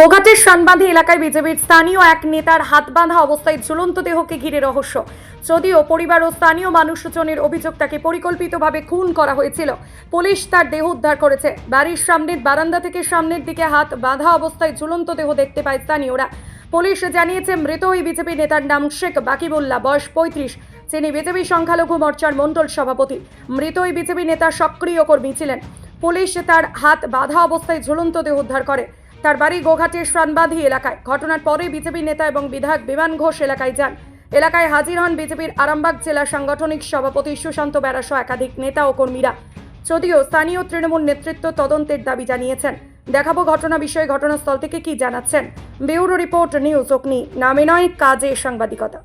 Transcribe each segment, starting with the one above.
গোঘাটের শানবাঁধি এলাকায় বিজেপির স্থানীয় এক নেতার হাত বাঁধা অবস্থায় ঝুলন্ত দেহকে ঘিরে রহস্য। যদিও পরিবার ও স্থানীয় মানুষজনের অভিযোগ তাকে পরিকল্পিতভাবে খুন করা হয়েছিল, পুলিশ তার দেহ উদ্ধার করেছে। বাড়ির সামনের বারান্দা থেকে সামনের দিকে হাত বাঁধা অবস্থায় ঝুলন্ত দেহ দেখতে পায় স্থানীয়রা। পুলিশ জানিয়েছে, মৃত ওই বিজেপি নেতার নাম শেখ বাকিবুল্লাহ, বয়স পঁয়ত্রিশ। তিনি বিজেপি সংখ্যালঘু মোর্চার মণ্ডল সভাপতি। মৃত ওই বিজেপি নেতা সক্রিয় কর্মী ছিলেন। পুলিশ তার হাত বাঁধা অবস্থায় ঝুলন্ত দেহ উদ্ধার করে। তার বাড়ি গোঘাটের শ্রানবাধি এলাকায়। ঘটনার পরে বিজেপি নেতা এবং বিধায়ক বিমান ঘোষ এলাকায় যান। এলাকায় হাজির হন বিজেপির আরামবাগ জেলা সাংগঠনিক সভাপতি সুশান্ত বেড়া একাধিক নেতা ও কর্মীরা। যদিও স্থানীয় তৃণমূল নেতৃত্ব তদন্তের দাবি জানিয়েছেন। দেখাবো ঘটনা বিষয়ে ঘটনাস্থল থেকে কি জানাচ্ছেন। ব্যুরো রিপোর্ট, নিউজ অগ্নি। নামে নয়, কাজে সাংবাদিকতা।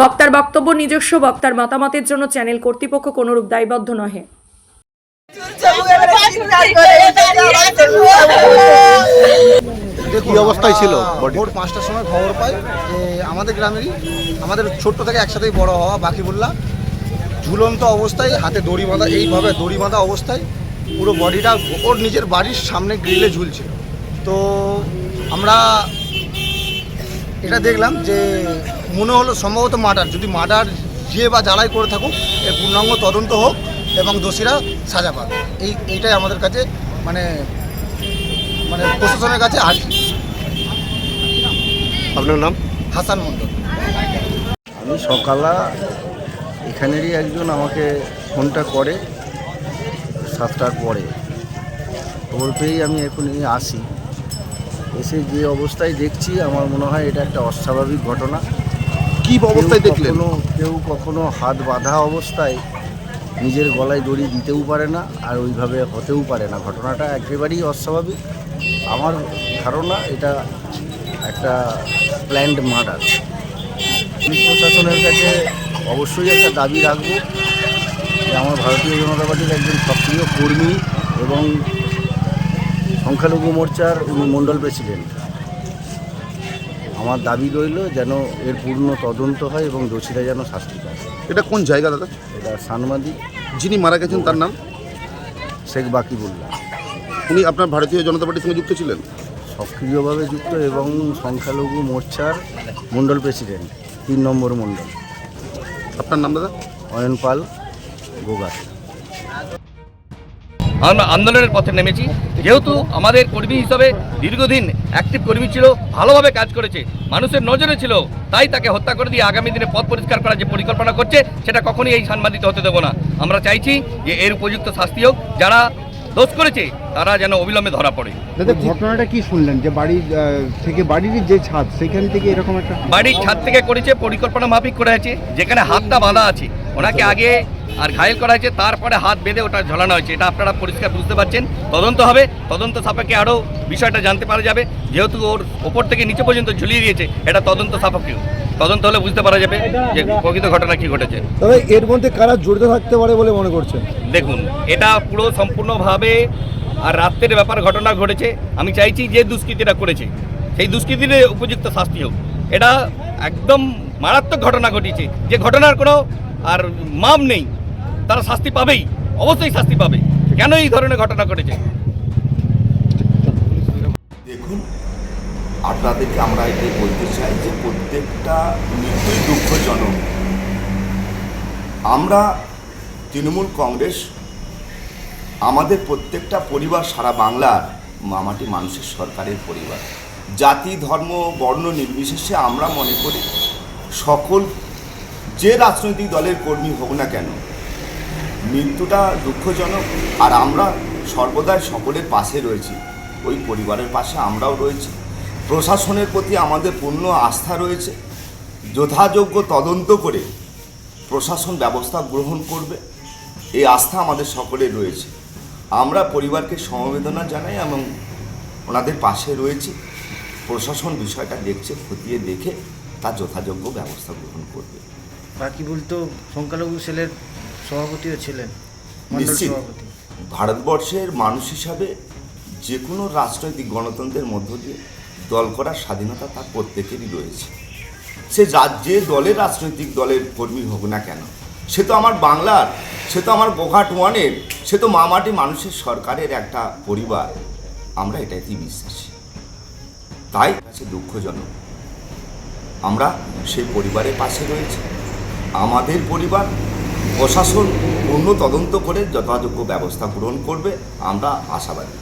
বক্তার বক্তব্য, নিজস্ব বক্তার মতামতের জন্য চ্যানেল কর্তৃপক্ষ কোনরূপ দায়বদ্ধ নহে। কি অবস্থায় ছিল ভোর পাঁচটার সময় খবর পাই যে আমাদের গ্রামেরই আমাদের ছোট্ট থেকে একসাথেই বড় হওয়া বাকি বললা ঝুলন্ত অবস্থায়, হাতে দড়ি বাঁধা, এইভাবে দড়ি বাঁধা অবস্থায় পুরো বডিটা ওর নিজের বাড়ির সামনে গ্রিলে ঝুলছিল। তো আমরা এটা দেখলাম যে মনে হলো সম্ভবত মার্ডার। যদি মার্ডার যে বা জ্বালাই করে থাকুক, এর পূর্ণাঙ্গ তদন্ত হোক এবং দোষীরা সাজা পাবে। এই এইটাই আমাদের কাছে মানে মানে প্রশাসনের কাছে আর্জি। আপনার নাম? হাসান মন্ডল আমি সকালা এখানেরই একজন আমাকে ফোনটা করে সাতটার পরে। খবর পেয়েই আমি এখনই আসি। এসে যে অবস্থায় দেখছি আমার মনে হয় এটা একটা অস্বাভাবিক ঘটনা। কি অবস্থায় দেখলেন? কেউ কখনো হাত বাঁধা অবস্থায় নিজের গলায় দড়ি দিতেও পারে না আর ওইভাবে হতেও পারে না। ঘটনাটা একেবারেই অস্বাভাবিক। আমার ধারণা এটা একটা প্ল্যান্ড মার্ডার পুলিশ প্রশাসনের কাছে অবশ্যই একটা দাবি রাখব যে আমার ভারতীয় জনতা পার্টির একজন সক্রিয় কর্মী এবং সংখ্যালঘু মোর্চার উনি মণ্ডল প্রেসিডেন্ট। আমার দাবি রইল যেন এর পূর্ণ তদন্ত হয় এবং দোষীরা যেন শাস্তি পায়। এটা কোন জায়গা দাদা? এটা সানমাদি। যিনি মারা গেছেন তার নাম? শেখ বাকিবুল্লাহ উনি আপনার ভারতীয় জনতা পার্টির সঙ্গে যুক্ত ছিলেন? সক্রিয়ভাবে যুক্ত এবং সংখ্যালঘু মোর্চার মণ্ডল প্রেসিডেন্ট তিন নম্বর মণ্ডল। আপনার নাম দাদা? অয়ন পাল আমরা আন্দোলনের পথে নেমেছি। যেহেতু আমাদের কর্মী হিসাবে দীর্ঘদিন অ্যাক্টিভ কর্মী ছিল, ভালোভাবে কাজ করেছে, মানুষের নজরে ছিল, তাই তাকে হত্যা করে দিয়ে আগামী দিনে পথ পরিষ্কার করার যে পরিকল্পনা করছে, সেটা কখনই এই সাংবাদিক হতে দেবো না। আমরা চাইছি যে এর উপযুক্ত শাস্তি হোক, যারা দোষ করেছে তারা যেন অবিলম্বে ধরা পড়ে। দাদা ঘটনাটা কি শুনলেন? যে আহ, থেকে বাড়ির যে ছাদ সেখান থেকে এরকম একটা বাড়ির ছাদ থেকে করেছে পরিকল্পনা মাফিক করা হয়েছে যেখানে হাতটা বাঁধা আছে। ওনাকে আগে আর ঘায়েল করা হয়েছে তারপরে হাত বেঁধে ওটা ঝোলানো হয়েছে। এটা আপনারা পরিষ্কার বুঝতে পারছেন। তদন্ত হবে তদন্ত সাপেক্ষে আরও বিষয়টা জানতে পারা যাবে। যেহেতু ওর ওপর থেকে নিচে পর্যন্ত ঝুলিয়ে দিয়েছে এটা তদন্ত সাপেক্ষে তদন্ত হলে বুঝতে পারা যাবে যে প্রকৃত ঘটনা কি ঘটেছে। তবে এর মধ্যে কারা জড়িত থাকতে পারে বলে মনে করছেন? দেখুন এটা পুরো সম্পূর্ণভাবে আর রাত্রের ব্যাপার ঘটনা ঘটেছে। আমি চাইছি যে দুষ্কৃতীরা করেছে সেই দুষ্কৃতীর উপযুক্ত শাস্তি হোক। এটা একদম মারাত্মক ঘটনা ঘটিয়েছে। যে ঘটনার কোনো আর মাম নেই তারা শাস্তি পাবেই অবশ্যই শাস্তি পাবে। কেন এই ধরনের ঘটনা ঘটেছে? দেখুন আপনাদেরকে আমরা এটাই বলতে চাই যে প্রত্যেকটা মৃত্যুই দুঃখজনক। আমরা তৃণমূল কংগ্রেস, আমাদের প্রত্যেকটা পরিবার সারা বাংলার মামাটি মানুষের সরকারের পরিবার। জাতি, ধর্ম, বর্ণ নির্বিশেষে আমরা মনে করি সকল যে রাজনৈতিক দলের কর্মী হোক না কেন, মৃত্যুটা দুঃখজনক আর আমরা সর্বদাই সকলের পাশে রয়েছি। ওই পরিবারের পাশে আমরাও রয়েছি। প্রশাসনের প্রতি আমাদের পূর্ণ আস্থা রয়েছে। যথাযোগ্য তদন্ত করে প্রশাসন ব্যবস্থা গ্রহণ করবে। এই আস্থা আমাদের সকলের রয়েছে। আমরা পরিবারকে সমবেদনা জানাই এবং ওনাদের পাশে রয়েছি। প্রশাসন বিষয়টা দেখছে খতিয়ে দেখে তার যথাযোগ্য ব্যবস্থা গ্রহণ করবে। বাকি বলতো সংখ্যালঘু সেলের সভাপতিও ছিলেন নিশ্চিত। ভারতবর্ষের মানুষ হিসাবে যে কোনো রাজনৈতিক গণতন্ত্রের মধ্য দিয়ে দল করার স্বাধীনতা তার প্রত্যেকেরই রয়েছে। সে যা- যে দলের, রাজনৈতিক দলের কর্মী হোক না কেন, সে তো আমার বাংলার, সে তো আমার গোঘাট ওয়ানের, সে তো মামাটি মানুষের সরকারের একটা পরিবার। আমরা এটাইতেই বিশ্বাসী। তাই আছে দুঃখজনক। আমরা সেই পরিবারের পাশে রয়েছি। আমাদের পরিবার প্রশাসন পূর্ণ তদন্ত করে যথাযোগ্য ব্যবস্থা গ্রহণ করবে, আমরা আশাবাদী।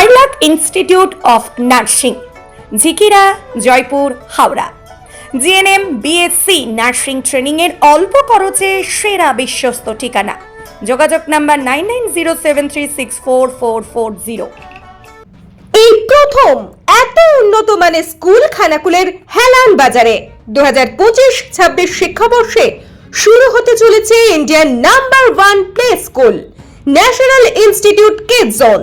Skylark institute of nursing Jhikira Jaipur Howrah GNM BSc nursing ট্রেনিংয়ের অল্প খরচে সেরা বিশ্বস্ত ঠিকানা। যোগাযোগ নাম্বার নাইন এই প্রথম এত উন্নত মানের স্কুল খানাকুলের হেলান বাজারে দু হাজার পঁচিশ ছাব্বিশ শিক্ষাবর্ষে শুরু হতে চলেছে Indian number one play school national institute kids zone